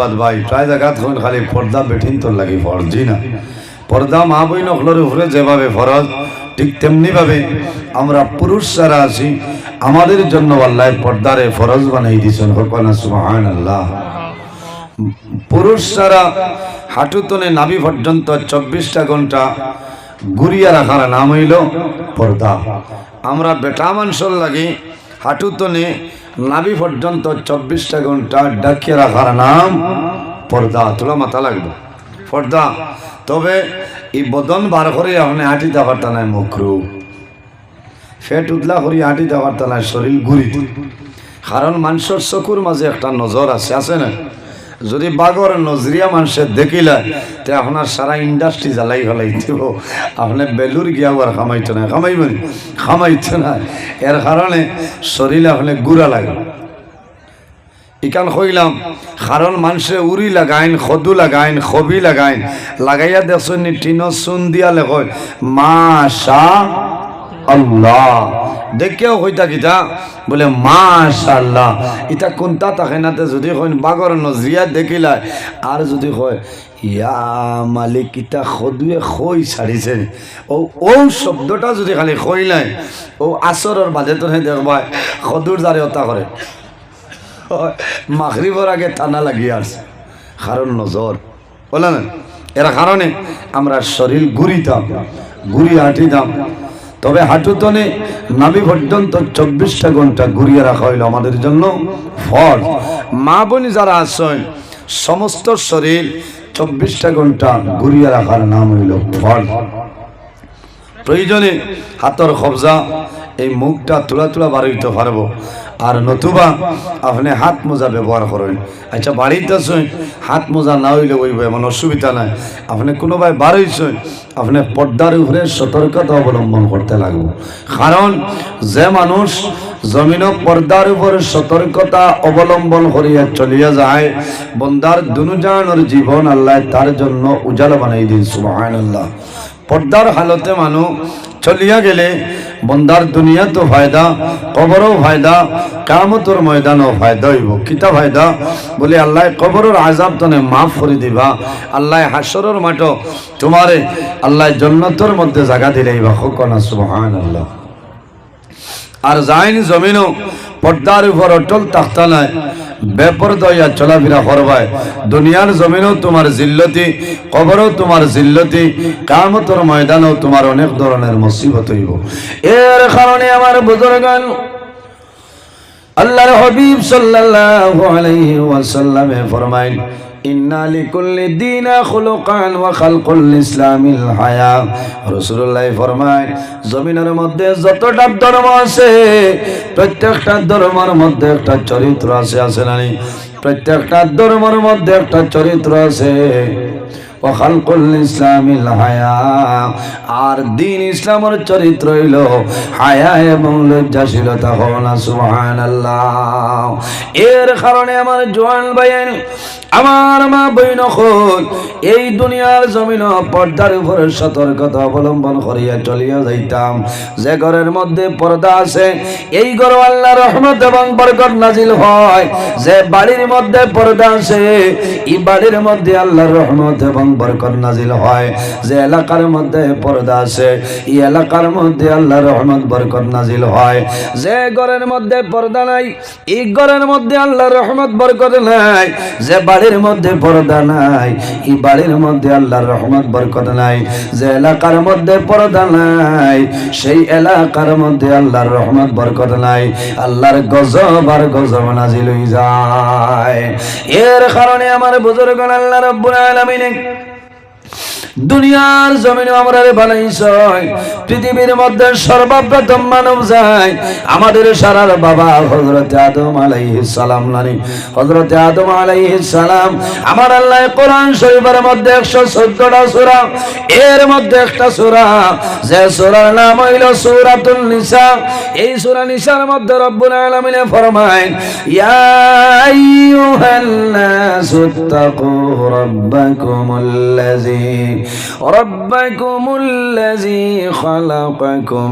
বাদ ভাই, প্রায় জায়গাত হন খালি পর্দা বেঠিন তোর লাগি ফরজ না? পর্দা মা বই নকলের উপরে যেভাবে ফরজ, ঠিক তেমনি ভাবে আমরা পুরুষ যারা আছি, আমাদের জন্য আল্লাহ পর্দারে ফরজ বানাই দিয়েছেন হকানা সুবহান আল্লাহ পুরুষ যারা হাঁটুতনে নাভি পর্যন্ত চব্বিশটা ঘণ্টা ঘুরিয়া রাখার নাম হইল পর্দা। আমরা বেটা মানুষের লাগি হাঁটুতনে নাভি পর্যন্ত চব্বিশটা ঘণ্টা ডাকিয়ে রাখার নাম পর্দা তোলা মাথা লাগবে। পর্দা। তবে এই বদন বার করে আপনি হাঁটি দেওয়ার নাই মুখরু ফেট উদলা করি হাঁটি দেওয়ার নাই শরীর ঘুরি কারণ মানুষের চকুর মাঝে একটা নজর আছে আছে না? যদি বাগর নজরিয়া মানুষের দেখিলে, তে আপনার সারা ইন্ডাস্ট্রি জ্বালাই ফেলাই দিব। আপনি বেলুর গিয়া আর খামাইতো না। খামাইবেন খামাইতো না। এর কারণে শরীরে আপনি গুড়া লাগে। ইকান কইলাম, কারণ মানুষে উড়ি লাগাইন, সদু লাগাইন, খবি লাগাইন। লাগাইয়া দেখুন টিন চুন দিয়া মা মাশা আল্লাহ। দেখিও কইতা কিতা? বলে মাশাল্লাহ ইটা কোনটা থাকে নাতে যদি কইন বাগর নজরিয়া দেখিলা আর যদি কয়, ইয়া মালিক ইটা সদুয়ে খই ছাড়িছে। ও ও শব্দটা যদি খালি কইলাই ও আসরের বাজে তো দেখবা সদুর দ্বারে অতা করে মাগরিবর আগে টানা লাগিয়ে আসছে কারণ নজর বলে না এরা কারণে আমরা শরীর ঘুরিতাম ঘুরি হাঁটিতাম তবে হাঁটুতনে নাভি পর্যন্ত চব্বিশটা ঘণ্টা ঘুরিয়ে রাখা হইল আমাদের জন্য ফল মা বোন যারা আছেন, সমস্ত শরীর চব্বিশটা ঘণ্টা ঘুরিয়ে রাখার নাম হইল ফল প্রয়োজনে হাতর কবজা, এই মুখটা তুলা তুলা হইতে পারব। আর নতুবা আপনি হাত মোজা ব্যবহার করেন। আচ্ছা বাড়িতে আসুন, হাত মোজা না হইলে ওই এমন অসুবিধা নাই। আপনি কোনোভাবে বার হইছেন, আপনি পর্দার উপরে সতর্কতা অবলম্বন করতে লাগবো। কারণ যে মানুষ জমিন পর্দার উপরে সতর্কতা অবলম্বন করিয়া চলিয়া যায়, বন্দার দুনুজানোর জীবন আল্লাহ তার জন্য উজালা বানাই দিন সুবাহান আল্লাহ পর্দার হালতে মানুষ চলিয়া গেলে বন্দার দুনিয়া তো ফায়দা, কবরও ফায়দা কামতর ময়দানও ফায়দা হইব। কিতা ফায়দা? বলে, আল্লাহ কবরের আজাব তনে মাফ করে দিবা। আল্লাহ হাসরের মাঠ তোমারে আল্লাহ জন্নতর মধ্যে জায়গা দিলেইবা হকনা আল্লাহ আর যায়নি জমিনও পর্দার উপর অটল তাখতা নাই। বেপর দয়া চলাফেরা করবায় দুনিয়ার জমিনও তোমার জিল্লতি, কবরও তোমার জিল্লতি, কামতর ময়দানও তোমার অনেক ধরনের মুসিবত হইব। এর কারণে আমার বুজুর্গান আল্লাহর হাবিব সাল্লাল্লাহু আলাইহি ওয়াসাল্লামে ফরমাইন দিনা হায়া মধ্যে যতটা আছে মধ্যে আছে আছে? প্রত্যেকটা ধর্মের মধ্যে একটা চরিত্র আছে ওখালকুল ইসলামিল হায়া। আর দিন ইসলামের চরিত্র হইল হায়া এবং লজ্জাশীলতা হওয়া সুহান আল্লাহ এর কারণে আমার জোয়ান ভাইয়ের, আমার মা বইন এই দুনিয়ার জমিন পর্দার উপরে সতর্কতা অবলম্বন করিয়া চলিয়া যাইতাম। যে ঘরের মধ্যে পর্দা আছে, এই ঘর আল্লাহ রহমত এবং বরকত নাজিল হয়। যে বাড়ির মধ্যে পর্দা আছে, এই বাড়ির মধ্যে আল্লাহর রহমত এবং বরকত নাজিল হয়। যে এলাকার মধ্যে পর্দা আছে, এই এলাকার মধ্যে আল্লাহর রহমত, বরকত নাজিল হয়। যে ঘরের মধ্যে পর্দা নাই, এই ঘরের মধ্যে আল্লাহর রহমত, বরকত নাই। যে বাড়ির মধ্যে পর্দা নাই, এই বাড়ির মধ্যে আল্লাহর রহমত, বরকত নাই। যে এলাকার মধ্যে পর্দা নাই, সেই এলাকার মধ্যে আল্লাহর রহমত, বরকত নাই। আল্লাহর গজব আর গজব নাজিল হয়ে যায়। এর কারণে আমার বুজুর্গ আল্লাহ রব্বুল আলামিন দুনিয়ার জমিনে আমরা রে বানাইছই পৃথিবীর মধ্যে সর্বপ্রথম মানব যায়। আমাদের সারার বাবা হযরত আদম আলাইহিস সালাম নানি। হযরত আদম আলাইহিস সালাম, আমার আল্লাহ কোরআন শরীফের মধ্যে 114 টা সূরা, এর মধ্যে একটা সূরা, যে সূরার নাম হইল সূরাতুল নিসা। এই সূরা নিসার মধ্যে রব্বুল আলামিন ফরমায় ইয়া আইয়ুহান নাসু, তাকু রাব্বাকুমুল ربكم الذي خلقكم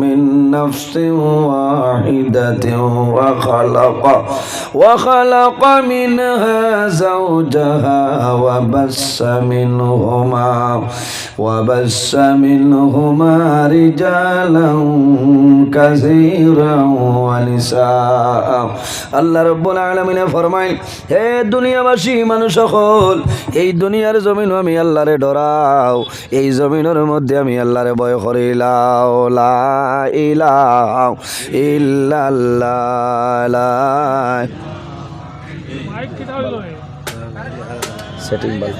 من نفس واحدة وخلق وخلق منها زوجها وبس منهما وبس منهما رجالا كثيرا ونساء আল্লাহ রব্বুল আলমিনে ফরমাইন হে দুনিয়াবাসী মানুষ সকল এই দুনিয়ার জমিন আমি আল্লাহরে দাও। এই জমিনের মধ্যে আমি আল্লাহরে ভয় করিলাও। লা লাও ইল্লাল্লাহ সেটিং বাই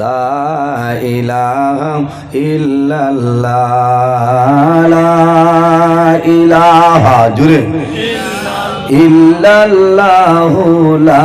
লা ইলাহা লা লা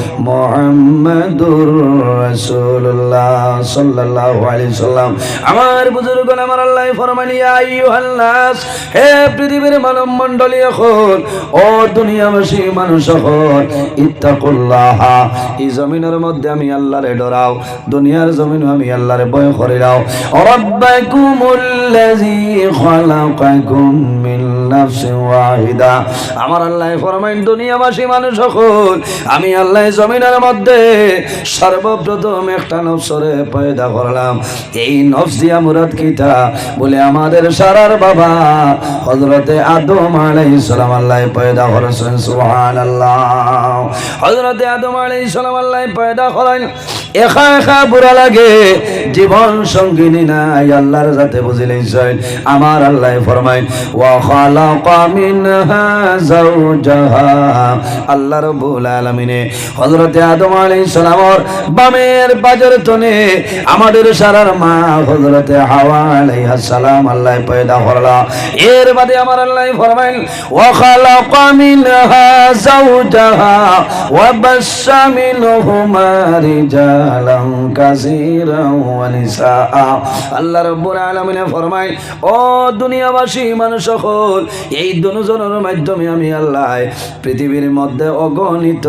মোহাম্মদুর রাসূলুল্লাহ সাল্লাল্লাহু আলাইহি সাল্লাম। আমার বুজুর্গণ, আমার আল্লাহ ফরমানি আইয়ুহান্নাস, হে পৃথিবীর মানব মণ্ডলী এখন, ও দুনিয়াবাসী মানুষ এখন, ইত্তাকুল্লাহ, এই জমিনের মধ্যে আমি আল্লাহরে ডরাও, দুনিয়ার জমিন আমি আল্লাহরে ভয় করিলাও রব্বাকুমুল্লাযী খালাকাকুম মিন নাফসিন ওয়াহিদা। আমার আল্লাহ ফরমাইন, দুনিয়াবাসী মানুষ এখন, আমি আল্লাহ জমিনের মধ্যে সর্বপ্রথম একটা নফসরে পয়দা করলাম। এই নফস দিয়া মুরাদ কিতা বলে, আমাদের সারার বাবা হজরতে আদম আলাইহিস সালাম আল্লাহ পয়দা করেছেন, সুবহানাল্লাহ। হজরতে আদম আলাইহিস সালাম আল্লাহ পয়দা করেন। একা একা বুড়া লাগে জীবন সঙ্গিনী নাই, আল্লাহর যাতে বুঝিলেন আমার আল্লাহ ফরমাইন ওয়া খালাকা মিনহা যাওজাহা। আল্লাহ রাব্বুল আলামিনে হযরতে আদম আলাইহিস সালামর বামের বাজার তনে আমাদের সারার মা হযরতে হাওয়া আলাইহিস সালাম আল্লাহ পয়দা করলা। এর বাদে আমার আল্লাহ ফরমাইন ওয়া খালাকা মিনহা ওয়া মিনহুমা রিজালান কাসীরান আল্লাহ রাব্বুল আলামিন ফরমাই ও দুনিয়াবাসী, মানুষ সকল, এই দুজনের মাধ্যমে আমি আল্লাহ পৃথিবীর মধ্যে অগণিত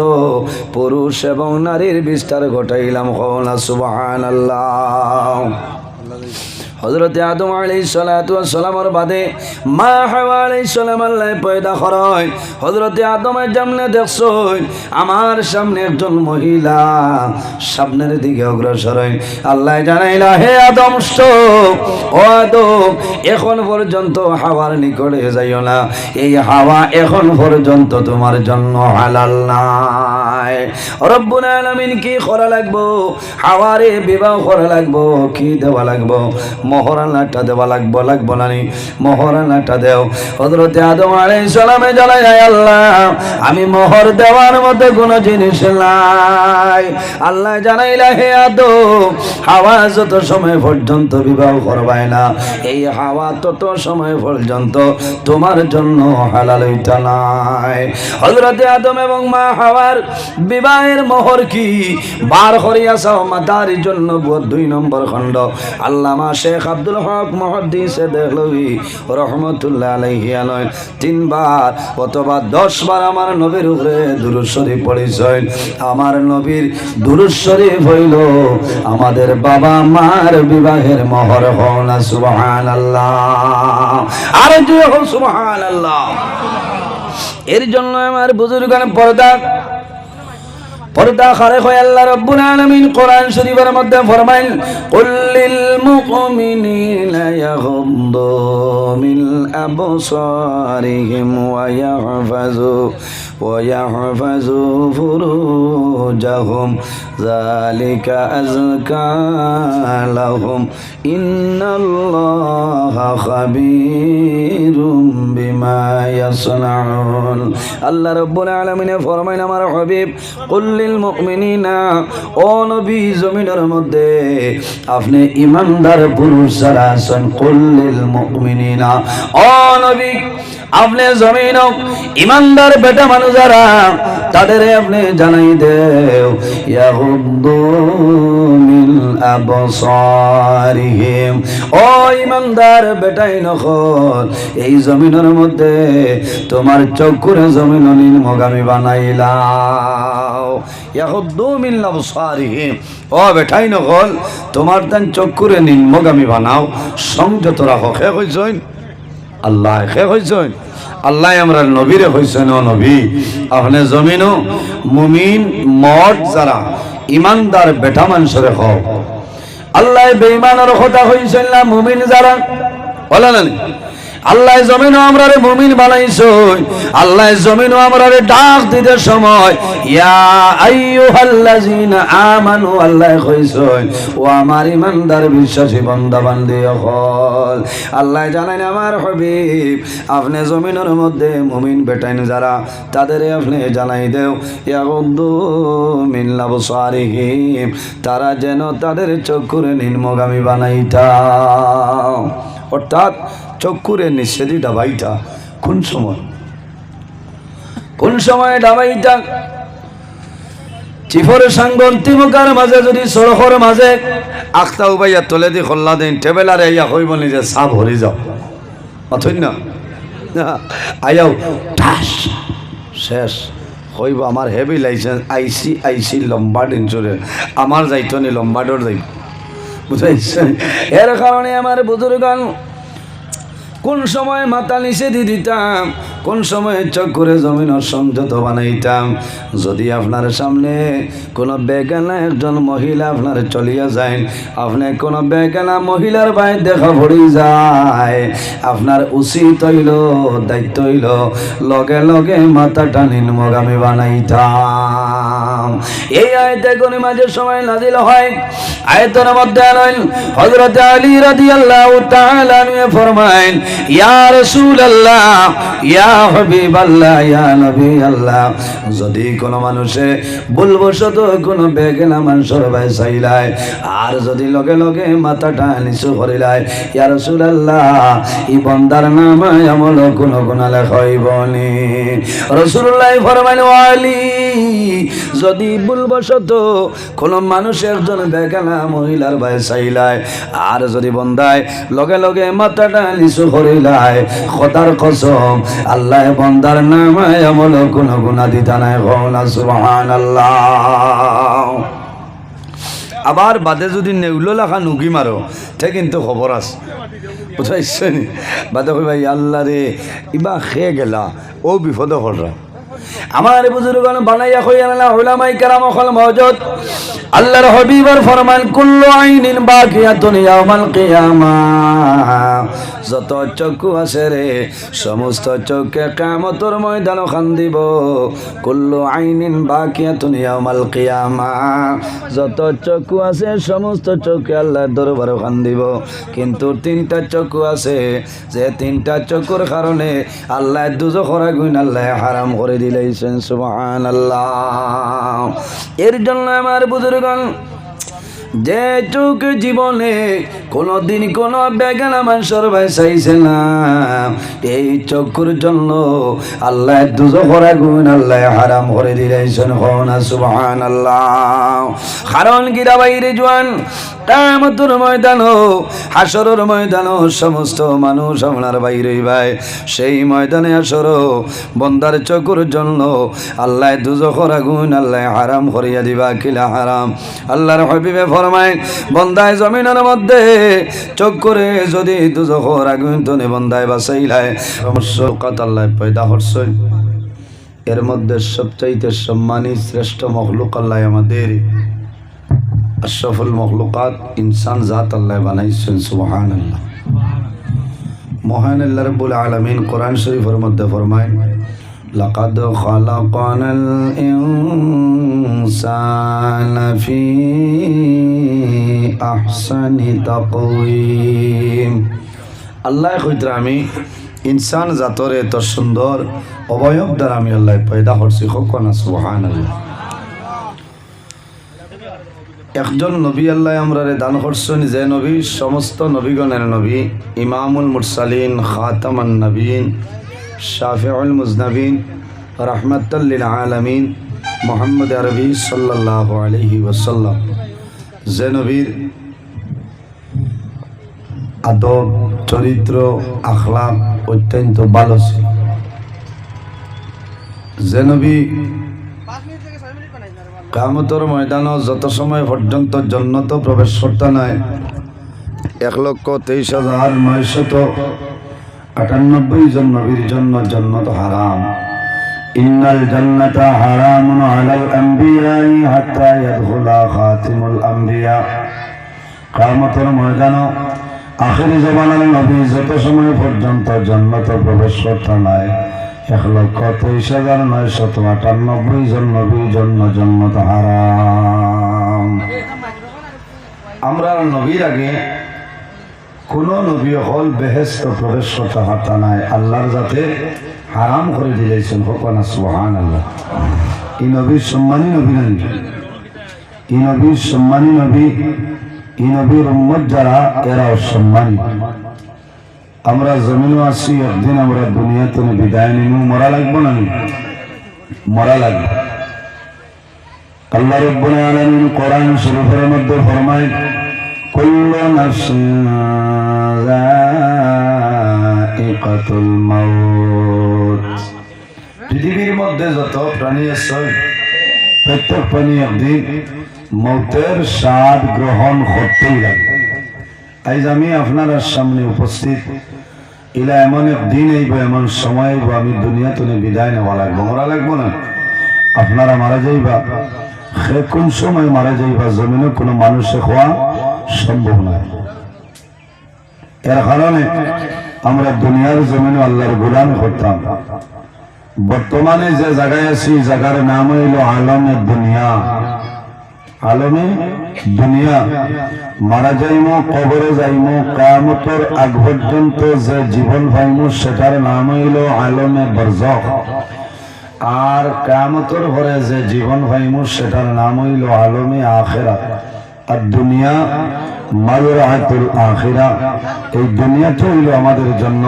পুরুষ এবং নারীর বিস্তার ঘটাইলাম সুবাহ সুবহানাল্লাহ। হজরতে আদম আলাই সালামের বাদে মা হাওয়া সালাম আল্লাহ পয়দা করেন হজরতে আদমের সামনে দেখছই, আমার সামনে একজন মহিলা সামনের দিকে অগ্রসর হইন আল্লাহ জানাইলা, হে আদম ও আদম, এখন পর্যন্ত হাওয়ার নিকটে যাইও না। এই হাওয়া এখন পর্যন্ত তোমার জন্য হালাল আমি মোহর দেওয়ার মতো কোনো জিনিস নাই। আল্লাহ জানাইলা, হে আদম, হাওয়া যত সময় পর্যন্ত বিবাহ করবাই না, এই হাওয়া তত সময় পর্যন্ত তোমার জন্য হালাল হইতা নাই। হজরতে আদম এবং মা হাওয়ার বিবাহের মোহর কি? বার করিয়া চাও মাতার জন্য দুই নম্বর খণ্ড। আল্লামা শেখ আব্দুল হক মহাদিসে দেখলই, রহমতুল্লাহ আলাইহি আলয়। তিনবার অথবা দশ বার আমার নবীর উপরে শরীফ পড়েছেন আমার নবীর দুরুদ শরীফ হইল, আমাদের বাবা মার বিবাহের মহর হওয়া সুবহানাল্লাহ। আর যে হো সুবহানাল্লাহ। এর জন্য আমার বুজুর্গান পর্দা পর্দা খারে হয় আল্লাহ রাব্বুল আলামিন কোরআন শরীফের মধ্যে ফরমাইল, কুল্লিল মুমিনিনা ইয়াগুদ্দু মিন আবসারিহিম ওয়া ইয়াহফাজু ওয়া ইয়াহফাজু ফুরুজাহুম, যালিকা আযকা লাহুম, ইন্নাল্লাহা খাবীরুম বিমা ইয়াসনাউন। আল্লাহ রাব্বুল আলামিন ফরমাইল, আমার হাবিব, কুল্লিল ইমানদার জমিন বেটা মানুষ তাদের আপনি জানাই মিন ইমানদার বেটাই এই জমিনের মধ্যে তোমার চক্ষুরে জমিন নির্মগামী বানাইলাও ইয়াহুদ্দু মিন আবসারিহিম। ও বেটাই নখল তোমার তান চক্ষুরে নির্মগামী বানাও। সংযত রাখো খে কইছইন আল্লাহ খে কইছইন আল্লাহ আমরা নবীরে হইছেন ও নবী। আপনি জমিনও মুমিন মঠ যারা ইমানদার বেটা মানুষরে হও। আল্লাহ বেঈমানের কথা হইছেন না মুমিন যারা। বলে নি? আল্লাহ জমিন আমরা রে মুমিন বানাইছো। আল্লাহ জমিনও আমরা রে ডাক দিতে সময়। ইয়া আইয়ুহাল্লাযিনা আমানু, আল্লাহ কইছেন ও আমার ইমানদার বিশ্বাসী বান্দা বান্দি হল আল্লাহ জানেন আমার হবিব, আপনি জমিনের মধ্যে মুমিন বেটাইন যারা তাদের আপনি জানাই দেও, ইয়াগুদ্দু মিন লাবসারিহিম তারা যেন তাদের চক্ষুরে নিম্নগামী বানাইতা। অর্থাৎ চক্ষুরে নিষেধি ডাবাইটা, কোন সময়? কোন সময় ডাবাইটা? চিফরের সাঙ্গ অন্তিমকার মাঝে যদি সড়কর মাঝে আখতা উবাইয়া তলে দি খোল্লা দিন, টেবেলারে আইয়া হইব নিজে সাপ হরি যাও। অথই না? আয়াও ঠাস, শেষ। হইব আমার heavy licence, ICICI Lombard insurance আমার যাইতো নি লম্বার্ডর যাইব। বুঝাইছেন এর কারণে আমার বুজুর্গান কোন সময় মাথা দিয়ে দিতাম, কোন সময় চোখ করে জমিন সংযত বানাইতাম। যদি আপনার সামনে কোনো বেগানা একজন মহিলা আপনার চলিয়া যায়, আপনি কোনো বেগানা মহিলার বাই দেখা পড়ি যায়। আপনার উচিত হইল, দায়িত্ব হইল, লগে লগে মাথাটা নিম্নগামী বানাইতাম। এই আয়তে কোন মাঝে সময় নাজিল হয়। আয়তের মধ্যে আনেন, হযরত আলী রাদিয়াল্লাহু তাআলা ফরমায়েন, ইয়া রাসূলুল্লাহ, ইয়া হাবিবাল্লাহ, ইয়া নবী আল্লাহ যদি কোনো মানুষে ভুলবশত কোনো বেগেনা মানুষের চাইলায়, আর যদি লগে লগে মাথাটা নিচু করিলায়, ইয়া রাসূলুল্লাহ, ই বন্দার নামায় আমল কোনো গুনাহ লেখাইবনি রাসূলুল্লাহ ফরমাইন ওয়ালি যদি ভুলবশত কোনো মানুষ একজন বেগানা মহিলার ভাই চাইলায়, আর যদি বন্দায় লগে লগে মাথাটা নিচু করিলায় খতার কসম, আল্লাহ বন্দার নামায় আমল কোনো গুণা দিতা নাই হনা সুবহান আল্লাহ আবার বাদে যদি নেউলো লেখা নুকি মারো তে কিন্তু খবর আছে। বুঝাইছে নি বাদে কই ভাই আল্লাহ রে ইবা খেয়ে গেলা, ও বিপদ হররা আমার বুজুর্গণ, বানাইয়া হইয়া না উলামাই কেরাম হল মওজুদ। আল্লাহর হবিবর ফরমান, কুল্লু আইনিন বাকিয়াতুন ইয়াউমাল কিয়ামা। যত চক্ষু আছে রে, সমস্ত চোখে কামতর ময়দান খান দিব। কুল্লু আইনিন বাকিয়াতুন ইয়াউমাল কিয়ামা। যত চক্ষু আছে, সমস্ত চোখে আল্লাহর দরবারে খান দিব। কিন্তু তিনটা চক্ষু আছে, যে তিনটা চক্ষুর কারণে আল্লাহ দুজখরা গুণ আল্লাহ হারাম করে দিলেছেন সুবহান আল্লাহ এর জন্য আমার বুজুর্গণ যে চোখ জীবনে কোনোদিন কোনো বেগানা মানুষের ভাই চাইছে না এই চক্ষুর জন্য আল্লাহ দুজখর আগুন আল্লাহ হারাম করে দিলেছেন হনা সুবহান আল্লাহ কারণ গিরা বাইরে জোয়ান কামতুর ময়দান হাসরের ময়দান সমস্ত মানুষ আপনার বাইরে ভাই, সেই ময়দানে আসর বন্দার চকুর জন্য আল্লাহ দুজখর আগুন আল্লাহ হারাম করিয়া দিবা, কিলা হারাম। আল্লাহর হবিবে ফরমায়, বন্দায় জমিনের মধ্যে চোখ করে যদি দুজখর আগুন তনে বন্দায় বাসাইলায় সমস্ত কত আল্লাহ পয়দা হরসই এর মধ্যে সবচাইতে সম্মানী শ্রেষ্ঠ মখলুক আল্লাহ আমাদের। আশরাফুল মখলুকাত ইনসান জাত আল্লাহ বানাইছেন সুবহান আল্লাহ মহান আল্লাহ রব্বুল আলামিন কোরআন শরীফের মধ্যে ফরমায় لقد خلقنا الإنسان في أحسن تقويم আল্লাহ কইতরা আমি ইনসান জাতরে এত সুন্দর অবয়ব দ্বারা আমি আল্লাহ পয়দা করছি কখন সুবহান আল্লাহ একজন নবী আল্লাহ আমরা দান করছেন যে নবী সমস্ত নবীগণের নবী ইমামুল মুরসালিন খাতামান নবীন শাফিউল মুজনাবিন রহমতুল্লিল আলমিন মোহাম্মদ আরবি সাল্লাহ আলহি ওসাল্লাম যে নবীর আদব, চরিত্র, আখলাক অত্যন্ত ভালো ছিল। যে নবী কামতর ময়দানও যত সময় পর্যন্ত জন্নত প্রবেশ করতে নাই, এক লক্ষ তেইশ হাজার নয়শত আটানব্বই জন নবীর জন্য জন্নত হারাম। ইন্নাল জান্নাতা হারামুন আলাল আম্বিয়াই হাত্তা ইয়াদখুলা খাতিমুল আম্বিয়া। কামতর ময়দানও আখেরি জমানার নবী যত সময় পর্যন্ত জন্নত প্রবেশ করতে নাই, এক লক্ষ তেইশ হাজার নয়শত আটানব্বই জন নবীর জন্য জন্মত হারাম। আমরা নবীর আগে কোন নবী হল বেহেস্ত প্রবেশ হাতা নাই। আল্লাহর যাতে হারাম করে দিয়েছেন হকানা সুহান আল্লাহ এই নবীর সম্মানী নবী নবী এই নবীর সম্মানী নবী এই নবীর উম্মত যারা, এরা অসম্মানী। আমরা জমিনও আছি, একদিন আমরা দুনিয়াতে বিদায় নিব মরা লাগবো নি? মরা লাগবে। আল্লাহ রব্বুল আলামিন কোরআন শরীফের মধ্যে ফরমায় কুল্লু নাফসিন যায়িকাতুল মাউত পৃথিবীর মধ্যে যত প্রাণী আছে, প্রত্যেক প্রাণী একদিন মৌতের স্বাদ গ্রহণ করতেই লাগবে আজ আমি আপনার সামনে উপস্থিত। ইলা এমন এক দিন আইব এমন সময় আইব আমি দুনিয়া তুলে বিদায় নেওয়া লাগবো। মরা লাগবো না। আপনারা মারা যাইবা। সে কোন সময় মারা যাইবা? জমিনে কোনো মানুষে খোয়া সম্ভব নয়। এর কারণে আমরা দুনিয়ার জমিনে আল্লাহর গোলাম করতাম বর্তমানে যে জায়গায় আছি জায়গার নাম হইল আলমের দুনিয়া। আলমে দুনিয়া। মারা যাইমো, কবরে যাইমো কামতর আগ পর্যন্ত যে জীবন পাইমো, সেটার নাম হইল আলমে বরজখ আর কামতর পরে যে জীবন পাইমো, সেটার নাম হইল আলমে আখেরা আর দুনিয়া মায়ুরাহাতুল আখিরা। এই হইল আমাদের জন্য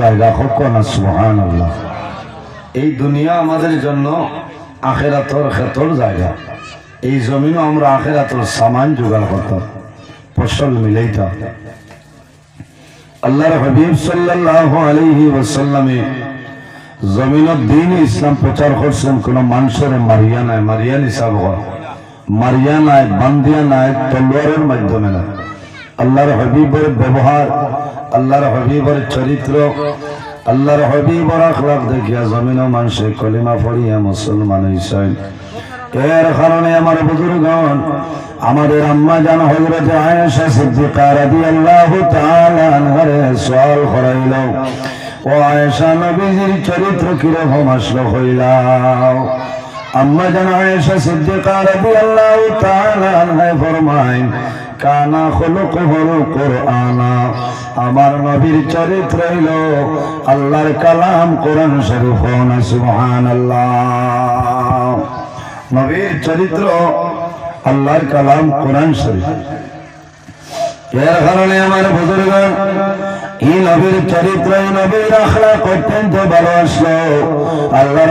জায়গা, হোক না সুহান আল্লাহ এই দুনিয়া আমাদের জন্য জায়গা। এই জমিনও আমরা সামান জোগাড় করতাম। ফসল মিলাইতাম আল্লাহর হাবিব সাল্লাল্লাহু আলাইহি ওয়াসাল্লামে জমিনত দিন ইসলাম প্রচার করছেন, কোন মানুষের মারিয়া নাই মারিয়া হিসাব হয় মারিয়া নাই, বান্দিয়া নাই, তলোয়ারের মাধ্যমে না আল্লাহর হাবিবের ব্যবহার, আল্লাহর হাবিবের চরিত্র, আল্লাহর হাবিবর আখলাক দেখিয়া জমিন মানুষে কলিমা পড়িয়া মুসলমান হইছেন। এর কারণে আমার বুজুর্গণ, আমাদের আম্মা জান হযরত আয়েশা সিদ্দিকা রাদিয়াল্লাহু তাআলা আনহারে সওয়াল করাইল, ও আয়েশা নবীজির চরিত্র কীরকম আসলো হইলাও? আম্মা জান আয়েশা সিদ্দিকা রাদিয়াল্লাহু তাআলা আনহা ফরমায় কানা খুলুকুহুল কুরআনা। আমার নবীর চরিত্র হইল আল্লাহর কালাম কোরআন শরীফ, সুবহানাল্লাহ। নবীর চরিত্র আল্লাহর কালাম কোরআন শরীফ। এর কারণে আমার বুজুর্গ, এই নবীর চরিত্র নবীর অত্যন্ত ভালো আসলো। আল্লাহর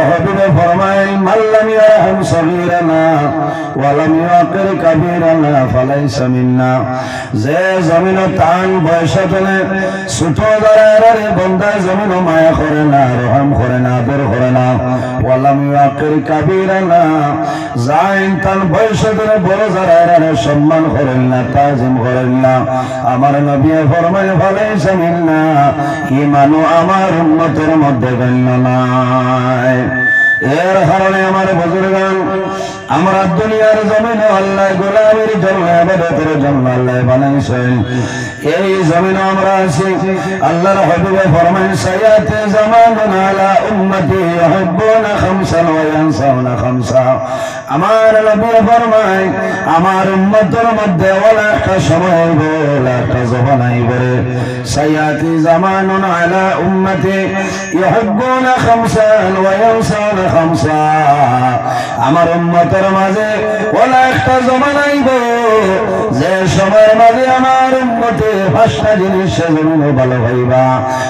যে জমিন তান বয়স চলে, ছোট দাঁড়ায় বন্দা জমিন মায়া করে না, রহম করে না, আদর করে না। ওয়ালাম ইয়াকির কাবীরানা যাইন তান বয়স ধরে বড় যারা সম্মান করেন না, তাজিম করেন না। আমার নবী ফরমায় না কি ইমানও আমার উন্মতের মধ্যে গণ্য নাই? এর কারণে আমার বুজুর্গান আমরা দুনিয়ার জমিনে আল্লাহ গোলামের জন্য আবাদতের জন্য আল্লাহ বানাইছেন। এই জমিনে আমরা আছি। আল্লাহর হবিবে ফরমান সায়াতে জামানুন আলা উম্মতি ইউহিব্বুনা খামসান ওয়া ইয়ানসাউনা খামসা। আমার নবী ফরমায় আমার উম্মতের মধ্যে ওলা একটা সময় হইব একটা জবান আইব রে। জামানুন আলা উম্মতি ইউহিব্বুনা খামসান ওয়া ইয়ানসাউনা খামসা। আমার উম্মতের মাঝে ওলা একটা জমানাইব যে সময়ের মাঝে আমার উম্মতে পাঁচটা জিনিস সে জমিনও ভালো হইবা,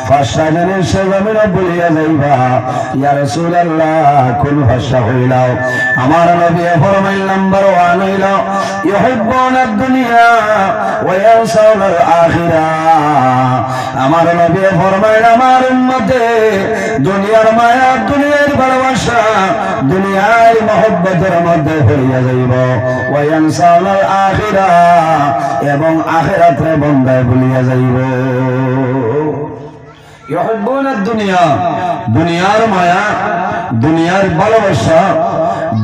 পাঁচটা জিনিস সে জমিনও বলিয়া যাইবা। ইয়া রাসূলুল্লাহ, কোন ভাষা হইলাও। আমার নবী ফরমাইল নাম্বার ওয়ান হইল, ইউহিব্বুনা দুনিয়া ওয়া ইয়ানসাউনা আখিরা আমার নবী ফরমাইল, আমার উম্মতে দুনিয়ার মায়া, দুনিয়ার ভালোবাসা, দুনিয়ার মহব্বতের হইয়া যাইব। ওয়া ইয়ানসাউনা আখিরা, এবং আখিরাতে বন্দায় ভুলিয়া যাইব। দুনিয়া, দুনিয়ার মায়া, দুনিয়ার ভালোবাসা,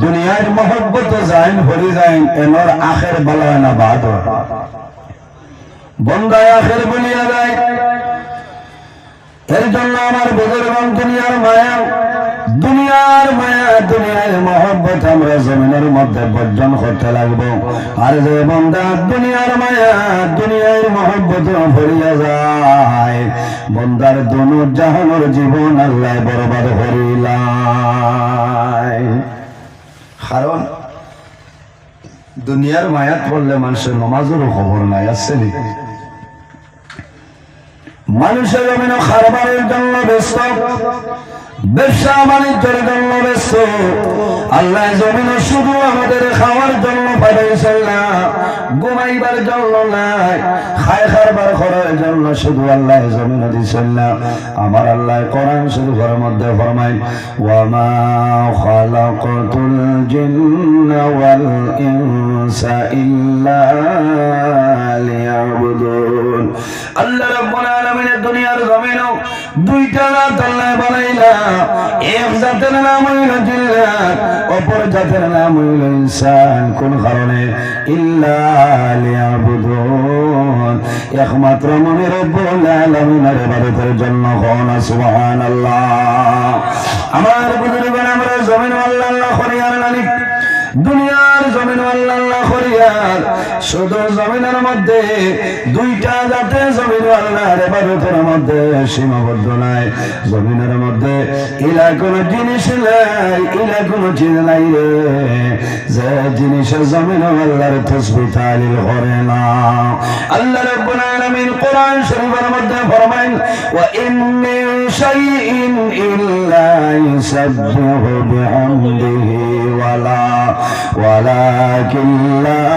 দুনিয়ার মহব্বত যাইন হরি যাইন আখের বালায় না বাদ বন্দায় আখের বলিয়া যায়। এর জন্য আমার বুজুর্গ দুনিয়ার মায়া দুনিয়ার মায়া, দুনিয়ার মহব্বত আমরা জমিনের মধ্যে বর্জন করতে লাগবো। আর যে বন্দা দুনিয়ার মায়া, দুনিয়ার মহব্বত ভরিয়া যায়, বন্দার দুনু জাহানোর জীবন আল্লাহ বরবাদ করিলাই কারণ দুনিয়ার মায়াত পড়লে মানুষের নমাজেরও খবর নাই নাকি মানুষের জমিন খারবারের জন্য ব্যস্ত ব্যবসা বাণিজ্যের জন্য ব্যস্ত। আল্লাহ জমিন শুধু আমাদের খাওয়ার জন্য পাঠাইছেন না, ঘুমাইবার জন্য নাই, খায় খারবার জন্য শুধু আল্লাহ জমিন দিছেন না। আমার আল্লাহ কোরআন শুধু ঘরের মধ্যে ফরমাই আল্লাহ দুনিয়ার জমিনও দুইটা বানাইলা, এক কোন একমাত্র মনে রব্বুল আলামিনের ইবাদতের জন্য হন সুবহানাল্লাহ। আমার বুজুর্গরা আমরা জমিন আল্লাহ দুনিয়ার জমিন শুধু জমিনের মধ্যে, দুইটা জাতে জমিন আল্লাহর মধ্যে সীমাবদ্ধ নাই। জমিনের মধ্যে ইলা কোন জিনিস নাই, ইলা কোন চিজ নাই রে। যে জিনিসের জমিন আল্লাহর তসবিহ তালিল করে না। আল্লাহ রাব্বুল আলামিন কোরআন শরীফের মধ্যে ফরমাইন ওয়া ইন মিন শাইইন ইল্লা ইউসাব্বিহু বিহামদিহি ওয়ালা ولكن لا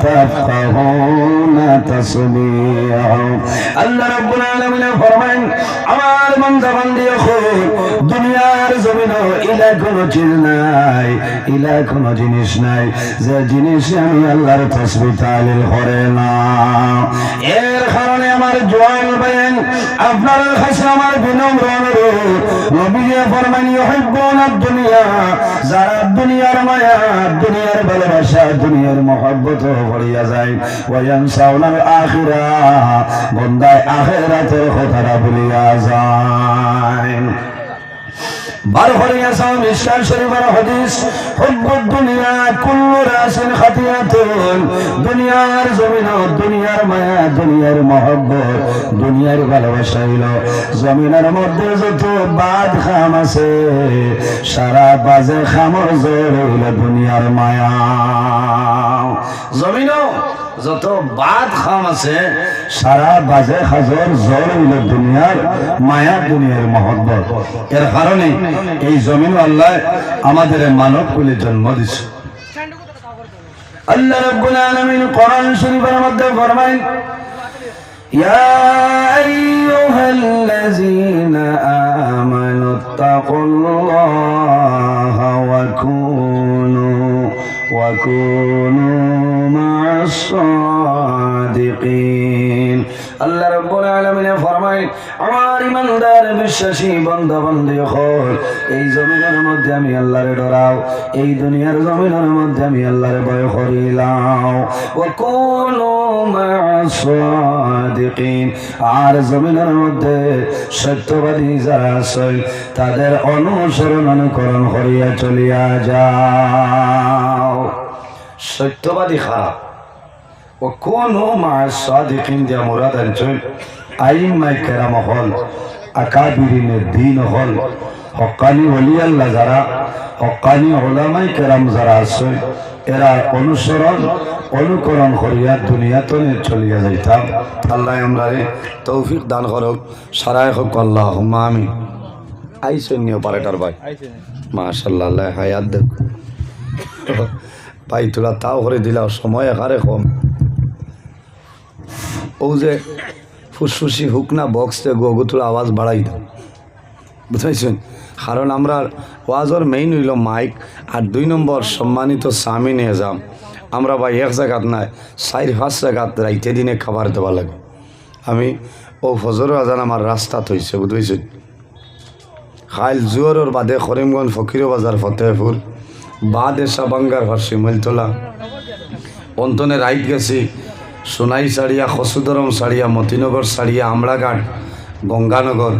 تفقهون تسبيحهم আল্লাহ রাব্বুল আলামিন ফরমান আমার বান্দা বান্দি দুনিয়ার জমিন ইলা কোনো চিজ নাই, ইলা কোনো জিনিস নাই। যে জিনিস আমি আল্লাহর তসবিহ তালিল করে না। এর কারণে আমার জোয়ান ভাইয়েন আপনার কাছে আমার বিনম্র অনুরোধ, নবীজি ফরমান, ইউহিব্বুনা দুনিয়া যারা দুনিয়ার মায়া, দুনিয়ার ভালোবাসা, দুনিয়ার মহব্বত ভরিয়া যায়। ওয়ান সাউনাল আখিরা বন্দায় আখিরাতের কথাটা ভুলিয়া যায়। বার হরিয়া সাম ইসলাম শরীফের হাদিস। হুব্বুদ দুনিয়া, কুল্লু রাসিন খাতিয়াতুন। দুনিয়ার জমিন, দুনিয়ার মায়া, দুনিয়ার মহব্বত, দুনিয়ার ভালোবাসা হইল। জমিনের মধ্যে যত বাদ খাম আছে, সারা বাজে খামর জোর হইল দুনিয়ার মায়া। জমিনও যত বাদ খাম আছে সারা বাজে হাজর জল হইল দুনিয়ার মায়া দুনিয়ার মহব্বত এর কারণে এই জমিন আল্লাহ আমাদের মানব কুলে জন্ম দিছে আল্লাহ রাব্বুল আলামিন কোরআন শরীফের মধ্যে ফরমায় يا أيها الذين آمنوا اتقوا الله وكونوا وكونوا مع الصادقين আল্লাহ রাব্বুল আলামিন ফরমায়, আমার ইমানদার, বিশ্বাসী বান্দা বান্দি হল এই জমিনের মধ্যে আমি আল্লাহরে ডরাও, এই দুনিয়ার জমিনের মধ্যে আমি আল্লাহরে ভয় করিলাম। ও কোন আর জমিনের মধ্যে সত্যবাদী যারা আছে তাদের অনুসরণ অনুকরণ করিয়া চলিয়া যাও। সত্যবাদী খারাপ। ও কোন মা সাদিকিন দিয়া মুরাদ আনছেন আইমাই কেরাম হল আকাবিরিনের দিন হল। হকানি অলি আল্লাহ যারা হকানি ওলামাই কেরাম যারা আছে এরা অনুসরণ অনুকরণ করিয়া দুনিয়াতে চলিয়া যাইতাম। আল্লাহ আমরা তৌফিক দান করক সারাই হোক আল্লাহ আমি আইসেন নিয়ে পারেটার ভাই। মাশাল্লাহ আল্লাহ হায়াত দেখ। ভাই তোলা তাও করে দিলা সময় একারে কম। ও যে ফুসফুসি হুক না বক্সে গগুতুর আওয়াজ বাড়াই দাও। বুঝাইছেন? কারণ আমরা ওয়াজর মেইন হইল মাইক আর দুই নম্বর সম্মানিত স্বামী নিয়ে যাম। আমরা ভাই এক জায়গাত নাই, চার পাঁচ জায়গাত রাইতে দিনে খাবার দেওয়া লাগে। আমি, ও ফজর আজান আমার রাস্তা থইছে বুঝাইছেন? খাইল জুয়ারর বাদে করিমগঞ্জ ফকির বাজার ফতেহপুর, বাদে সাবাঙ্গার ফার্সি মলতলা অন্তনে রাইত গেছি সোনাই সাড়িয়া খসুদরম সাড়িয়া মতিনগর সাড়িয়া আমড়াঘাট, গঙ্গানগর।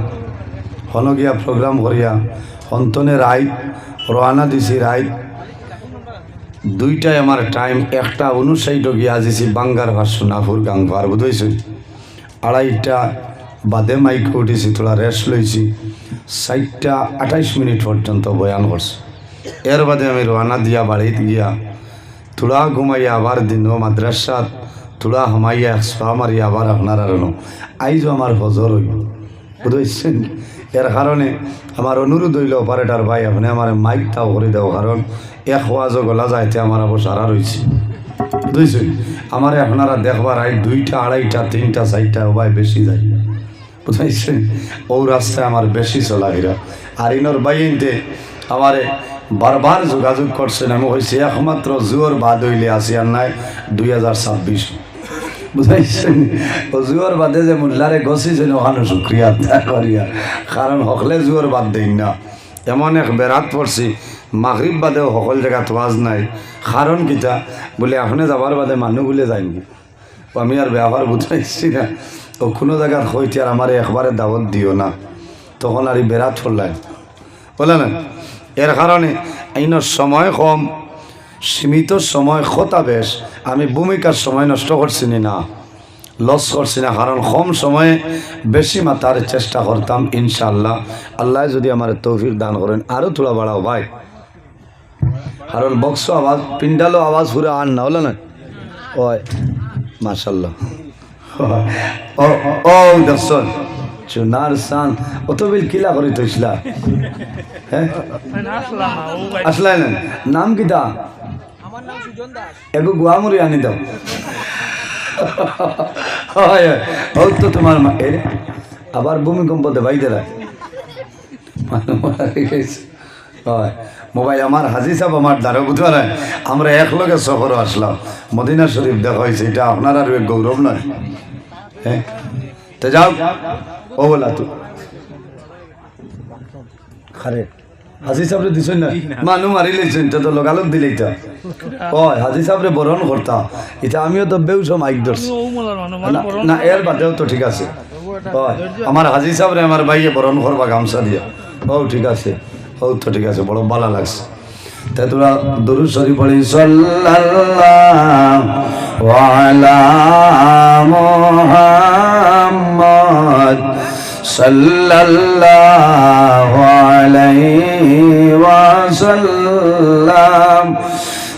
হনগিয়া প্রোগ্রাম করিয়া অন্তনে রাইত রওনা দিছি রাইত। দুইটাই আমার টাইম, একটা অনুসাইড গিয়া আজিছি বাঙ্গার ভার, সোনাপুর গাংভার বুঝেছি আড়াইটা বাদে মাইক উঠেছি তোলা রেস্ট লইছি। চারটা আঠাইশ মিনিট পর্যন্ত বয়ান করছি। এর বাদে আমি রওনা দিয়া বাড়িতে গিয়া তুলা ঘুমাইয়া আবার দিন মাদ্রাসাত তুলা হামাইয়া সোয়া মারিয়া আবার আপনার আর আইজ আমার হজর হইল বুঝেছেন? এর কারণে আমার অনুরোধ হইল অপারেটার ভাই, আপনি আমার মাইকটাও করে দেও, কারণ এক ওয়াজও গলা যাইতে আমার আবার সারা রয়েছে বুঝেছেন? আমার আপনারা দেখবার আই দুইটা, আড়াইটা, তিনটা, চারটা ভাই বেশি যায়। বুঝাইছেন ও রাস্তায় আমার বেশি চলা চলাফেরা। আর ইনর বাইনতে আমারে বারবার যোগাযোগ করছেন, আমি হয়েছে একমাত্র জোর বাদ হইলে আসি নাই দুই হাজার ছাব্বিশ। বুঝাইছেন জুয়ার বাদে যে মোল্লারে গছিছেন ওখানে শুক্রিয়া আদায় করিয়া, কারণ হকলে জুয়ার বাদ দেন না। এমন এক বেড়াত পড়ছি, মাগরিব বাদেও সকল জায়গাত ওয়াজ নাই। কারণ কিতা? বলে আপনি যাবার বাদে মানুষ বলে যায়নি। আমি আর ব্যবহার বুঝাইছি না। ও কোনো জায়গার হইতে আর আমার একবারে দাওয়াত দিও না। তখন আর বেড়াত পড়লাই বলে না? এর কারণে আইনের সময় কম। সীমিত সময় খতা বেশ আমি ভূমিকার সময় নষ্ট করছি না। লস করছি না কারণ কম সময়ে বেশি মাতার চেষ্টা করতাম ইনশাল্লাহ আল্লাহ যদি আমার তৌফিক দান করেন আরও তোলা বাড়াও ভাই। কারণ বক্স আওয়াজ পিন্ডালো আওয়াজ পুরো আন না হলো না? ওই মাশাল্লাহ ও ও দর্শন। চুনার সান অত বিল কিলা করে তৈছিলা হ্যাঁ আসলাই নাম কিতা এগো গুয়ামুরি আনি দাও। হয় হয় তো তোমার মা এ, আবার ভূমিকম্প দে ভাই দেরা হয়, মোবাইল আমার হাজি সাহেব, আমার দ্বারা পারেন আমরা একলগে সফর আসলাম। মদিনা শরীফ দেখা হয়েছে, এটা আপনার আর এক গৌরব নয়। হ্যাঁ তো যাও। ও বলা তো। খারে। হাজি সাহেবরে দিছেন না? মানুষ মারি লেছেন তো তো লগালগ দিলেই তো ও হাজি সাহেবরে বরণ করতাম এটা আমিও তো বেউস মাইক ধরছি না, এর বাদেও তো ঠিক আছে। ও আমার হাজি সাহেবরে আমার ভাইয়ে বরণ করবা গামছা দিয়া। ও ঠিক আছে। ও তো ঠিক আছে বড় ভালো লাগছে। তাই তোরা দরু শরীফ পড়ি সাল্লাল্লাহু সাল্লাল্লাহু আলাইহি ওয়াসাল্লাম।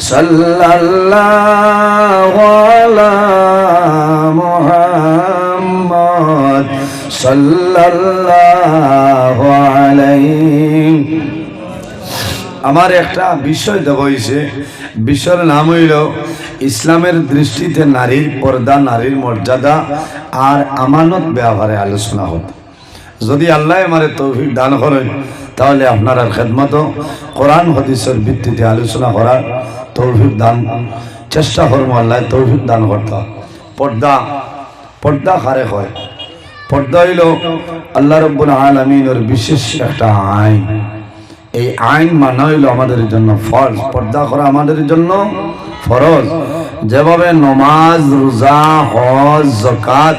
সাল্লাল্লাহু আলা মুহাম্মদ। সাল্লাল্লাহু আলাইহি। আমার একটা বিষয় দেওয়া হয়েছে। বিষয়ের নাম হইল, ইসলামের দৃষ্টিতে নারীর পর্দা, নারীর মর্যাদা আর আমানত ব্যবহারে আলোচনা হত। যদি আল্লাহ আমার তৌফিক দান করেন তাহলে আপনার খেদমত কোরআন হদিসের ভিত্তিতে আলোচনা করার তৌফিক দান, চেষ্টা করব আল্লাহ তৌফিক দান করতাম পর্দা পর্দা হারে হয় পর্দা হইল আল্লাহ রব্বুল আলমিনের বিশেষ একটা আইন। এই আইন মানা হইল আমাদের জন্য ফরজ। পর্দা করা আমাদের জন্য ফরজ। যেভাবে নমাজ, রোজা, হজ জকাত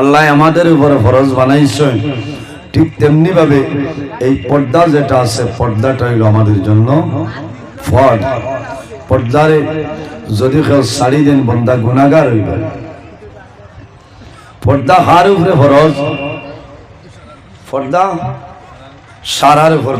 আল্লাহ আমাদের উপরে ফরজ বানাইছেন। ঠিক তেমনি ভাবে এই পর্দা যেটা আছে, পর্দাটা হইল আমাদের জন্য ফরজ। পর্দারে যদি কেউ শাড়ি দেন, বন্দা গুণাগার হইবে। পর্দা হার উপরে ফরজ। পর্দা সারার উপর